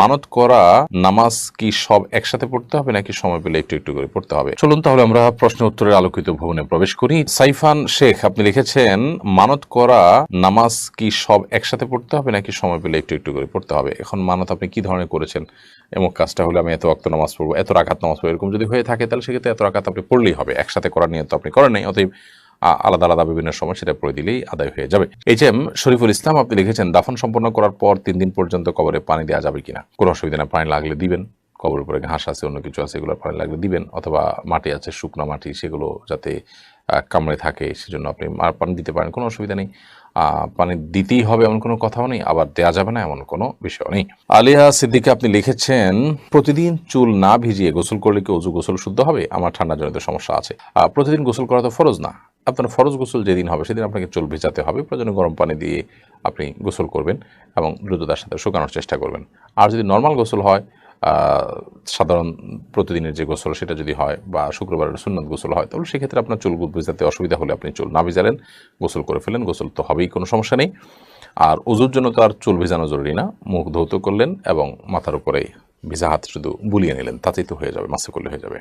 মানত করা নামাজ কি সব একসাথে পড়তে হবে নাকি সময় পেলে একটু একটু করে পড়তে হবে? চলুন তাহলে আমরা প্রশ্ন উত্তরের আলোকিত ভবনে প্রবেশ করি। সাইফান শেখ, আপনি লিখেছেন, মানত করা নামাজ কি সব একসাথে পড়তে হবে নাকি সময় পেলে একটু একটু করে পড়তে হবে? এখন মানত আপনি কি ধরনের করেছেন? এমন কাজটা হলে আমি এত অক্ত নামাজ পড়ব, এত রাখাত নামাজ পড়ব, এরকম যদি হয়ে থাকে, তাহলে সেক্ষেত্রে এত রাখাত আপনি পড়লেই হবে। একসাথে করার নিয়ে তো আপনি করেন নাই, অতএব আলাদা আলাদা বিভিন্ন সময় সেটা পড়ে দিলেই আদায় হয়ে যাবে। এইচ এম, শরীফুল ইসলাম, আপনি লিখেছেন, দাফন সম্পন্ন করার পর তিন দিন পর্যন্ত কবরে পানি দেওয়া যাবে কিনা? কোনো অসুবিধা না, পানি লাগলে দিবেন। কবর উপরে ঘাস আছে, অন্য কিছু আছে এগুলো পানি লাগলে দিবেন। অথবা মাটি আছে, শুকনো মাটি, সেগুলো যাতে কামড়ে থাকে, সেজন্য আপনি পানি দিতে পারেন, কোনো অসুবিধা নেই। পানি দিতেই হবে এমন কোনো কথাও নেই, আবার দেওয়া যাবে না এমন কোনো বিষয় নেই। আলিয়া সিদ্দিকে আপনি লিখেছেন, প্রতিদিন চুল না ভিজিয়ে গোসল করলে কি অজু গোসল শুদ্ধ হবে? আমার ঠান্ডা জনিত সমস্যা আছে। প্রতিদিন গোসল করা তো ফরজ না। আপনার ফরজ গোসল যেদিন হবে, সেদিন আপনাকে চুল ভেজাতে হবে। প্রয়োজনে গরম পানি দিয়ে আপনি গোসল করবেন এবং দ্রুততার সাথে শুকানোর চেষ্টা করবেন। আর যদি নর্মাল গোসল হয় সাধারণ প্রতিদিনের যে গোসল, সেটা যদি হয় বা শুক্রবারের সুন্নত গোসল হয়, তাহলে সেক্ষেত্রে আপনার চুল ভেজাতে অসুবিধা হলে আপনি চুল না ভেজালেন, গোসল করে ফেলেন গোসল তো হবেই, কোনো সমস্যা নেই। আর অজুর জন্য তো আর চুল ভেজানো জরুরি না, মুখ ধৌত করলেন এবং মাথার উপরে ভিজা হাত শুধু বুলিয়ে নিলেন, তাতেই তো হয়ে যাবে মাসে করলে হয়ে যাবে।